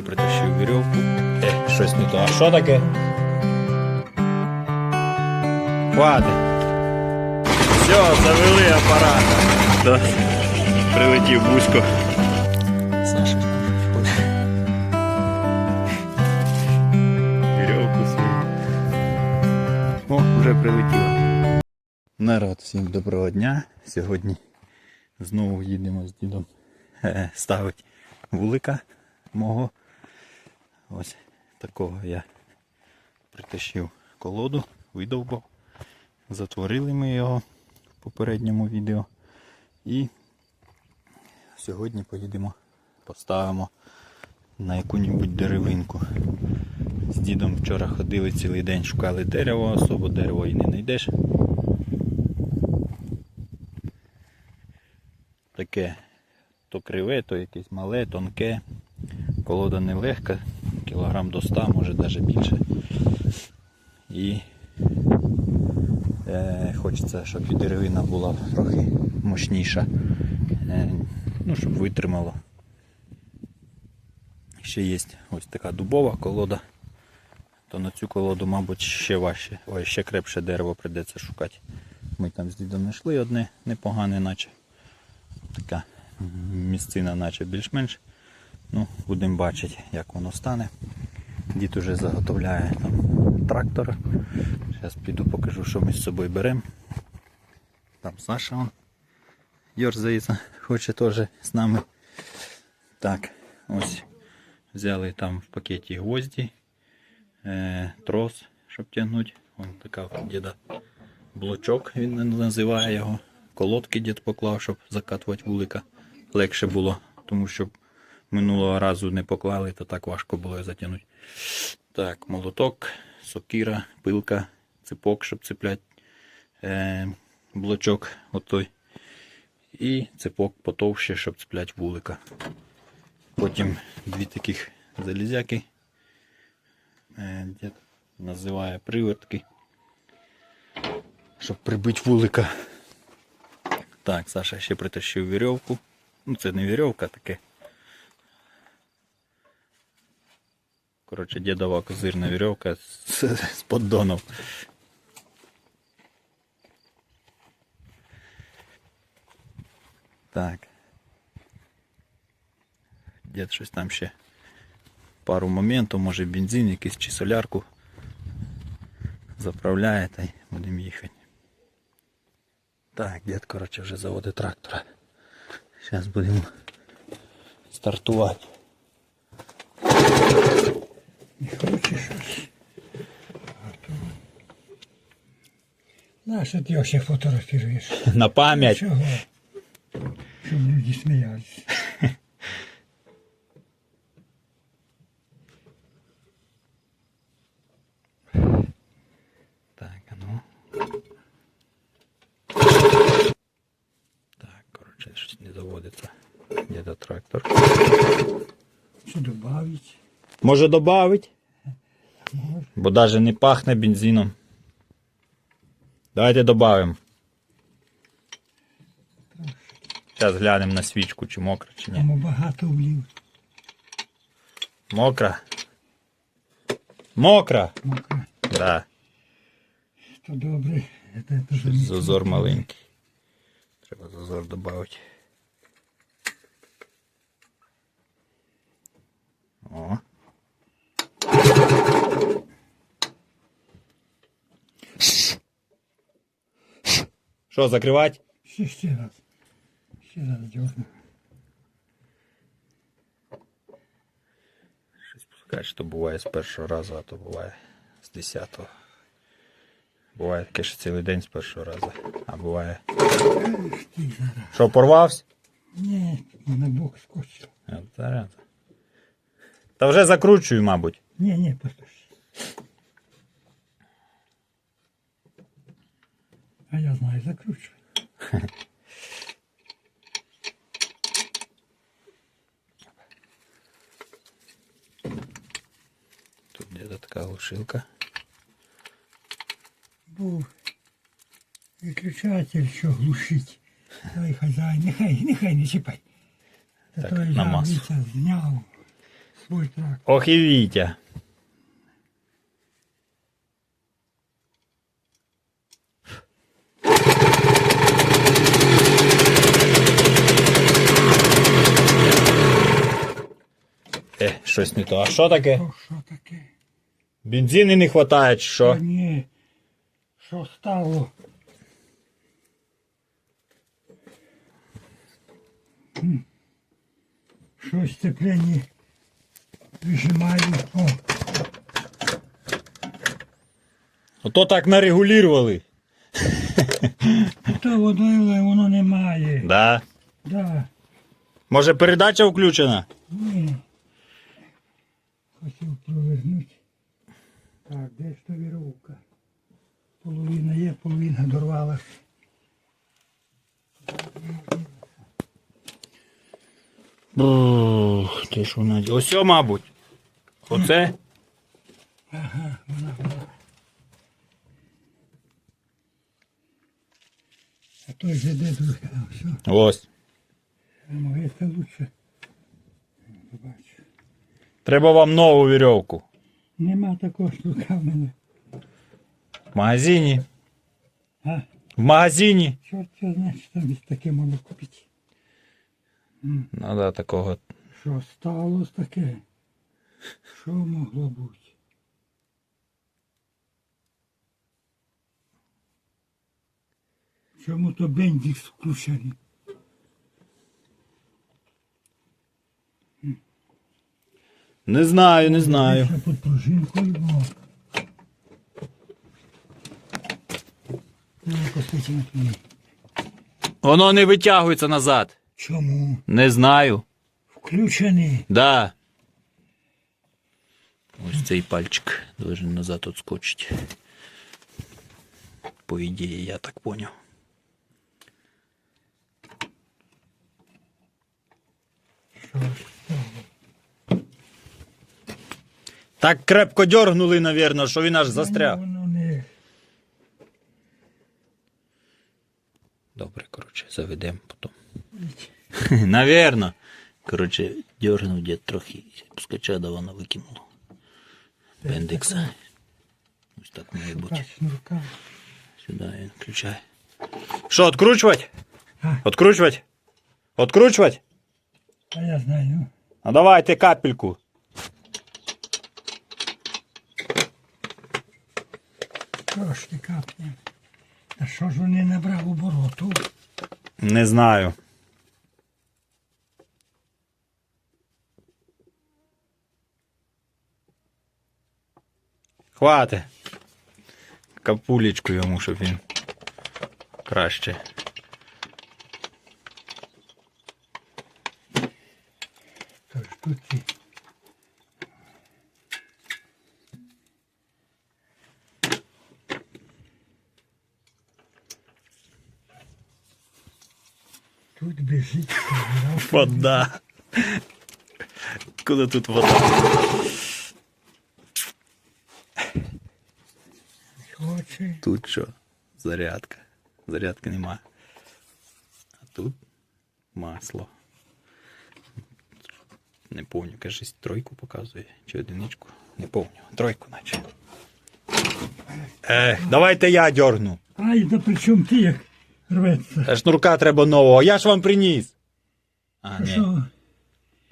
ще притащив вірьовку. Е, щось не то. А що таке? Хватить. Все, завели апарат. Да. Прилетів бузько. Саша. Вірьовку свою. О, вже прилетіло. Народ, всім доброго дня. Сьогодні знову їдемо з дідом е, ставить вулика мого. Ось такого я притащив колоду, видовбав. Затворили ми його в попередньому відео. І сьогодні поїдемо, поставимо на яку-небудь деревинку. З дідом вчора ходили цілий день, шукали дерево, особо дерево і не знайдеш. Таке то криве, то якесь мале, тонке. Колода нелегка, кілограм до 100, може навіть більше. І е, хочеться, щоб і деревина була трохи мощніша. Е, ну, щоб витримало. Ще є ось така дубова колода. То на цю колоду, мабуть, ще важче. Ой, ще крепше дерево прийдеться шукати. Ми там з дідом знайшли одне непогане, наче. Така місцина, наче більш-менш. Ну, будемо бачити, як воно стане. Дід уже заготовляє там трактор. Зараз піду покажу, що ми з собою беремо. Там Саша он йорзається, хоче теж з нами. Так, ось взяли там в пакеті гвозді, е, трос, щоб тягнути. Вон така діда блочок, він називає його. Колодки дід поклав, щоб закатувати вулика. Легше було, тому що минулого разу не поклали, то так важко було затягнути. Так, молоток, сокира, пилка, ципок, щоб цепляти е, блочок отой. І ципок потовще, щоб цепляти вулика. Потім дві таких залізяки. Е, дід називає привертки. Щоб прибити вулика. Так, Саша ще притащив вірьовку. Ну, це не вірьовка, таке. Коротше, дідова козирна вірьовка з, з поддоном. Так. Дід щось там ще пару моментів, може бензин якийсь чи солярку заправляє та й будемо. Так, дід, коротше, вже заводить трактора. Зараз будемо стартувати. Не хочеш щось? Нащо ти його ще фотографіруєш? На пам'ять. Чого? Щоб люди сміялися. Може добавить? Бо навіть не пахне бензином. Давайте додамо. Зараз глянемо на свічку, чи мокра, чи ні. Тому багато влів. Мокра. Мокра. Мокро. Да. То добре. Це дуже Щось зазор маленький. Треба зазор додати. О. Що, закривати? Ще ще раз. Ще раз дьорну. Щось пускай, що буває з першого разу, а то буває з десятого. Буває таке, що цілий день з першого разу. А буває. Ти зараз. Що, порвався? Ні, на бок скочив. Та вже закручую, мабуть. Ні, ні, послухай. А я знаю, закручую. Тут где-то така глушилка. Був виключатель, що глушить. Давай хазяїн, нехай, нехай не чіпай. Та Так, той на масу. жабиця зняв. свой трактор. Ох і Вітя. Е, щось не то. А що таке? То що таке? Бензину не вистачає, чи що? Та ні. Що стало? Щось сцеплення вижимаю. О, Ото так нарегулювали. то воно, воно немає. Да. Да. Може передача включена? Ні. Хотів провернути. Так, де ж та віровка? Половина є, половина дорвалась. Ух, ти ж вона. Ось, мабуть. Оце? Ага, вона була. А той же де друга, все, Ось. це лучше. Побачу. Треба вам нову вірьовку. Нема такого штука в мене. В магазині. А, В магазині. чорт його знає, що там таке можна купити. Ну да, такого. Що сталося таке? Що могло бути? Чому то бензик включений? Не знаю, не знаю. Ще під пружинкою. Ну. Воно не витягується назад. Чому? Не знаю. Включений. Да. Ось цей пальчик должен назад отскочить. По ідеї, я так поняв. Що ж стало? Так крепко дергнули, навірно, що він аж застряг. Воно не... Добре, коротше, заведемо потім. Навірно. Коротше, дергнув дід трохи, пускача да воно викинуло. Бендикса. Ось так має бути. Сюди він включає. Що, откручувати? Откручувати? Откручувати? А я знаю. ну. А давайте капельку. Трошки капне. Та що ж вони набрав обороту? Не знаю. Хвати. Капулечку йому, щоб він краще. Тож тут ці. Вода. Куди тут вода? Тут що? Зарядка. Зарядки немає. А тут масло. Не помню, кажись, тройку показує чи одиничку. Не помню. Тройку наче. Ех, давайте я дьоргну. Ай, да при чому ти як рветься? Та шнурка треба нового. Я ж вам приніс. А, ні. що?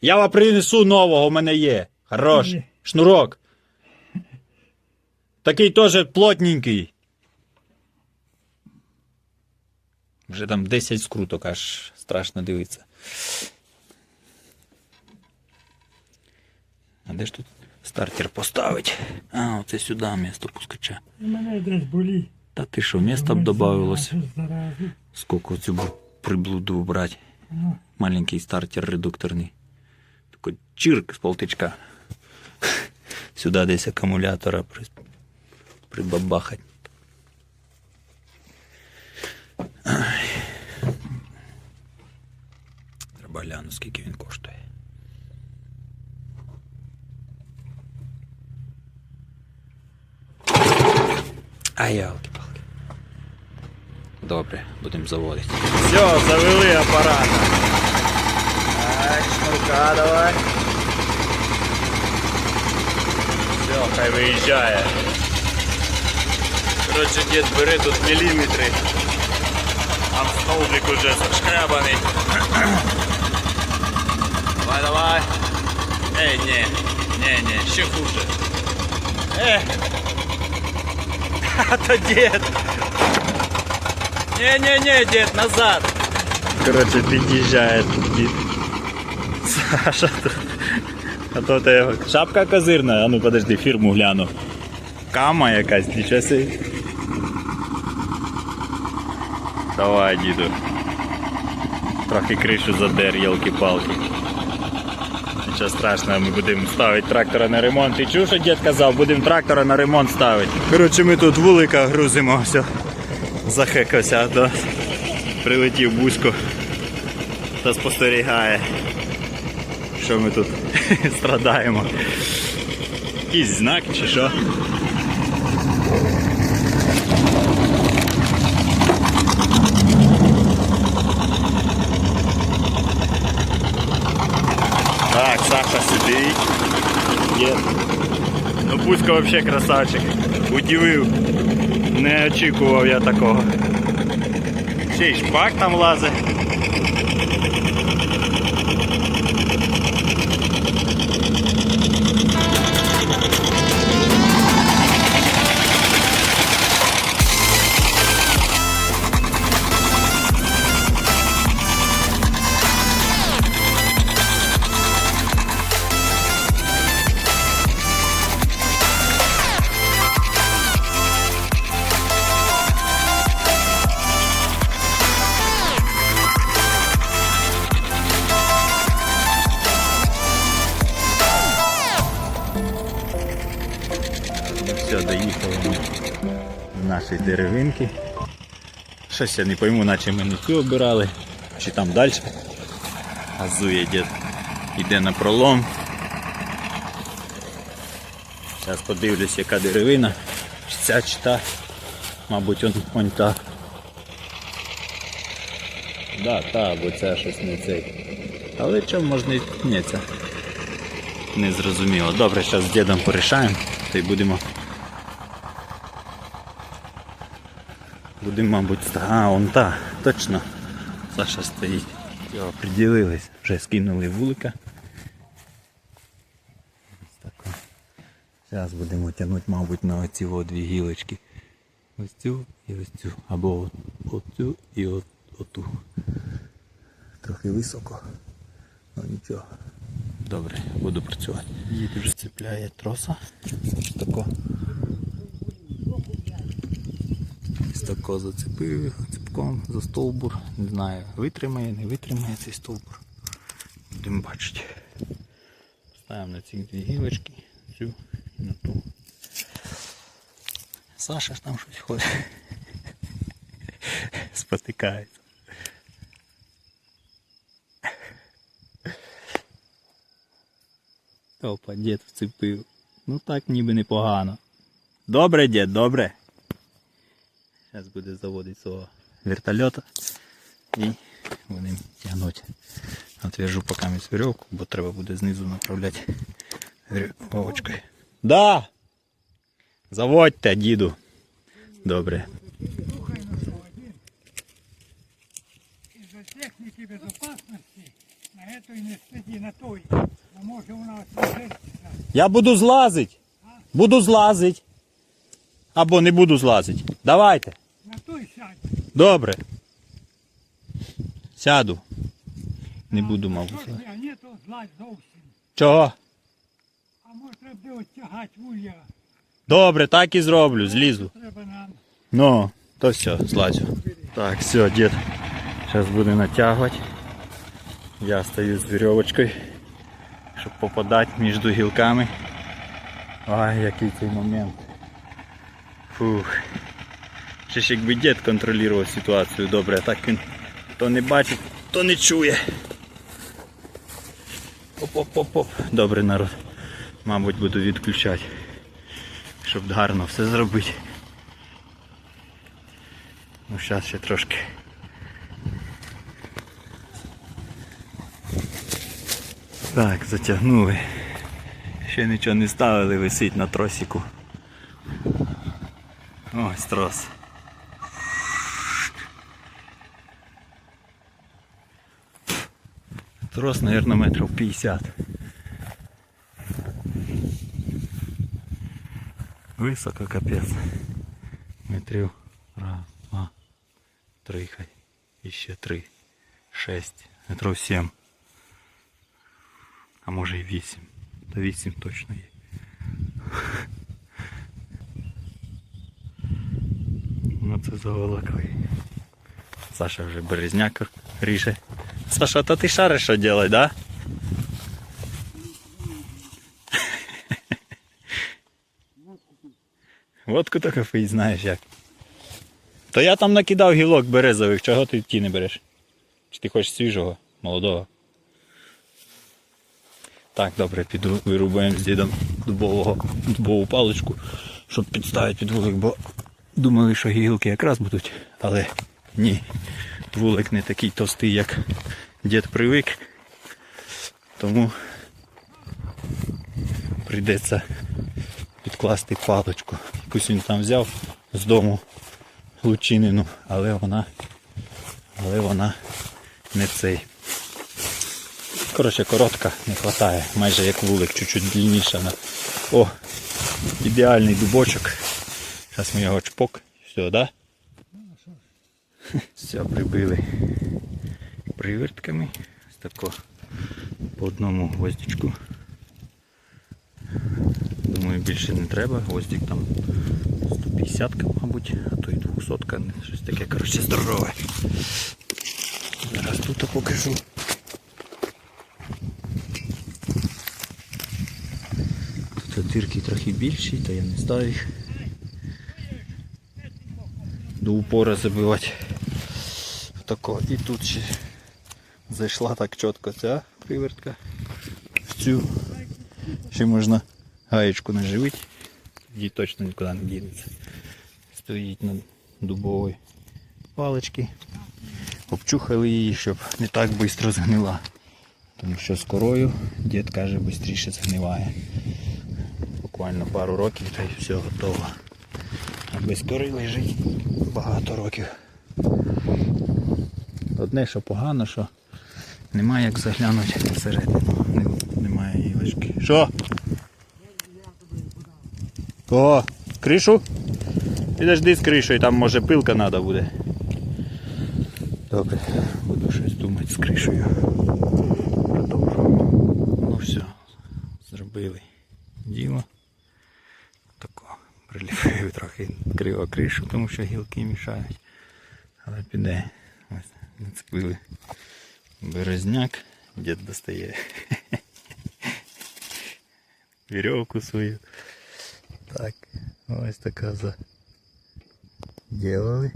Я вам принесу нового, у мене є. Хорош. Ні. Шнурок. Такий теж плотненький. Вже там 10 скруток, аж страшно дивитися. А де ж тут стартер поставить? А, оце сюди місто пускача. У мене десь болі. Та ти що, місто б заразу. Сколько цю приблуду брати? Маленький стартер редукторний. Такой чирк з полтичка. Сюди десь акумулятора при... прибабахать. Ай. Треба глянути, скільки він коштує. А ялки-палки. Добре, будемо заводити. Все, завели апарат. Так, шнурка давай. Все, хай виїжджає. Коротше, дід бери тут міліметри. Там стовбик уже зашкрябаний. Давай, давай. Ей, ні, ні, ні, ще хуже. Е. А то дід. Ні, дід, назад. Коротше, під'їжджає дід. Саша тут. А то те шапка козирна, а ну подожди, фірму гляну. Кама якась, нічого собі. Давай, діду. Трохи кришу задер, ялки-палки. Нічого страшного, ми будемо ставити трактора на ремонт. І чув, що дід казав, будемо трактора на ремонт ставити. Коротше, ми тут вулика грузимо, все. Захекався, да. прилетів бузько та спостерігає, що ми тут страдаємо. Якийсь знак чи що. Так, Саша сидить. Є. Ну Бузько взагалі красавчик. Удивив. Не очікував я такого. Ще й шпак там лазить. Доїхали ми з нашої деревинки. Щось я не пойму, наче ми не цю обирали, чи там далі. Газує дід. Іде на пролом. Зараз подивлюсь, яка деревина. Чи ця чи та. Мабуть, он, он та. Да, та, бо це щось не цей. Але чому можна і ні, ця. Не зрозуміло. Добре, зараз з дідом порішаємо, та й будемо. Будемо, мабуть, а, он та, точно. Саша стоїть. Все, оприділились. Вже скинули вулика. Ось тако. Зараз будемо тягнути, мабуть, на оці дві гілочки. Ось цю і ось цю. Або оцю і от, оту. Трохи високо. Ну нічого. Добре, буду працювати. Її вже цепляє троса. Ось тако. Ось тако зацепив цепком за стовбур. Не знаю, витримає, не витримає цей стовбур. Будемо бачити. Ставимо на ці дві гілочки, цю і на ту. Саша ж там щось ходить. Спотикається. Опа, дід вцепив. Ну так ніби непогано. Добре, дід, добре. Зараз буде заводити свого вертольота і будемо тягнути. Отв'яжу поки місь веревку, бо треба буде знизу направляти веревочкою. Да! Заводьте, діду. Добре. Слухай на один. Із-за техніки безопасності на этой не сиді на той. А може вона отвезеться. Я буду злазить. Буду злазить. Або не буду злазить. Давайте. Сядь. Добре. Сяду. Не буду, мабуть. А ні, то злазь зовсім. Чого? А може треба буде оттягати вуля. Добре, так і зроблю, злізу. Треба нам. Ну, то все, злазю. Так, все, дід. Зараз буде натягувати. Я стою з вірьовочкою, щоб попадати між гілками. Ай, який цей момент. Фух. Ще ж якби дід контролював ситуацію добре, а так він то не бачить, то не чує. Оп-оп-оп-оп. Добре, народ. Мабуть, буду відключати, щоб гарно все зробити. Ну, зараз ще трошки. Так, затягнули. Ще нічого не ставили, висить на тросику. Ось трос. Трос, мабуть, метрів 50. Високо капець. Метрів. Раз, два, три хай. І ще три. Шесть. Метрів сім. А може і вісім. Та вісім точно є. Ну це заволокли. Саша вже березняк ріже. Саша, то ти шариш що делать, да? Водку то кафе знаєш як. То я там накидав гілок березових, чого ти ті не береш? Чи ти хочеш свіжого, молодого? Так, добре, піду вирубаємо з дідом дубового, дубову паличку, щоб підставити під вулик, бо думали, що гілки якраз будуть, але ні. Вулик не такий товстий, як дід привик. Тому прийдеться підкласти паличку. Якусь він там взяв з дому лучинину, але вона, але вона не цей. Коротше, коротка, не вистачає, майже як вулик, чуть-чуть длинніша. О, ідеальний дубочок. Зараз ми його чпок. Все, да? Все, прибили привертками. Ось тако по одному гвоздичку. Думаю, більше не треба. Гвоздик там 150 мабуть, а то й 200 щось таке, коротше, здорове. Зараз тут покажу. Тут дирки трохи більші, то я не ставив їх. До упора забивати. Тако. І тут ще зайшла так чітко ця привертка. В цю ще можна гаєчку наживити. Тоді точно нікуди не дінеться. Стоїть на дубовій паличці. Обчухали її, щоб не так швидко згнила. Тому що з корою дід каже швидше згниває. Буквально пару років та й все готово. А без кори лежить багато років. Одне, що погано, що немає як заглянути всередину. Немає гілочки. Що? Кого? Кришу? Підожди з кришою, там може пилка треба буде. Добре, буду щось думати з кришею. Продовжу. Ну все, зробили діло. Тако приліпив трохи криво кришу, тому що гілки мішають. Але піде. Ось нацепили березняк, дід достає вірьовку свою. Так, ось така за делали.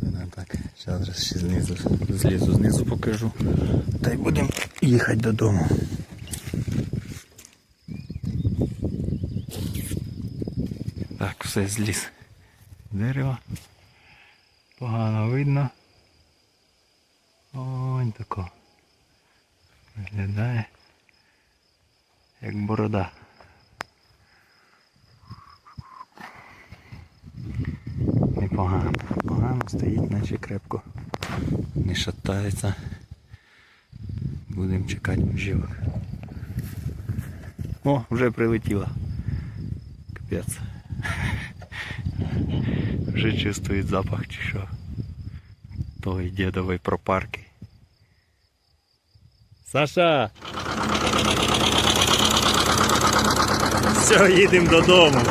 Ну, так, зараз ще знизу злізу знизу покажу. Та й будемо їхати додому. Так, все зліз. Дерево. Погано видно. Ось тако. Виглядає як борода. Непогано. Погано стоїть, наче крепко. Не шатається. Будемо чекати бжівок. О, вже прилетіла. Капець. Вже чувствують запах чи що. Той дідової пропарки. Саша! Все, їдемо додому.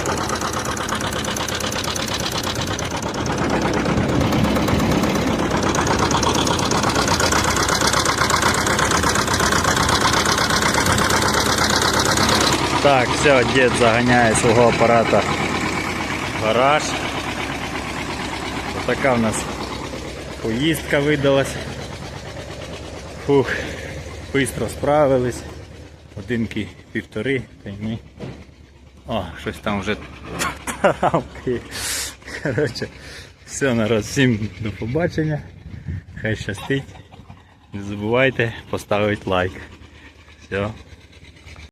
Так, все, дід заганяє свого апарата в гараж. Така в нас поїздка видалась. Фух, швидко справились. Годинки півтори, та й ми. О, щось там вже тавкає. Коротше, все, народ, всім до побачення. Хай щастить. Не забувайте поставити лайк. Все.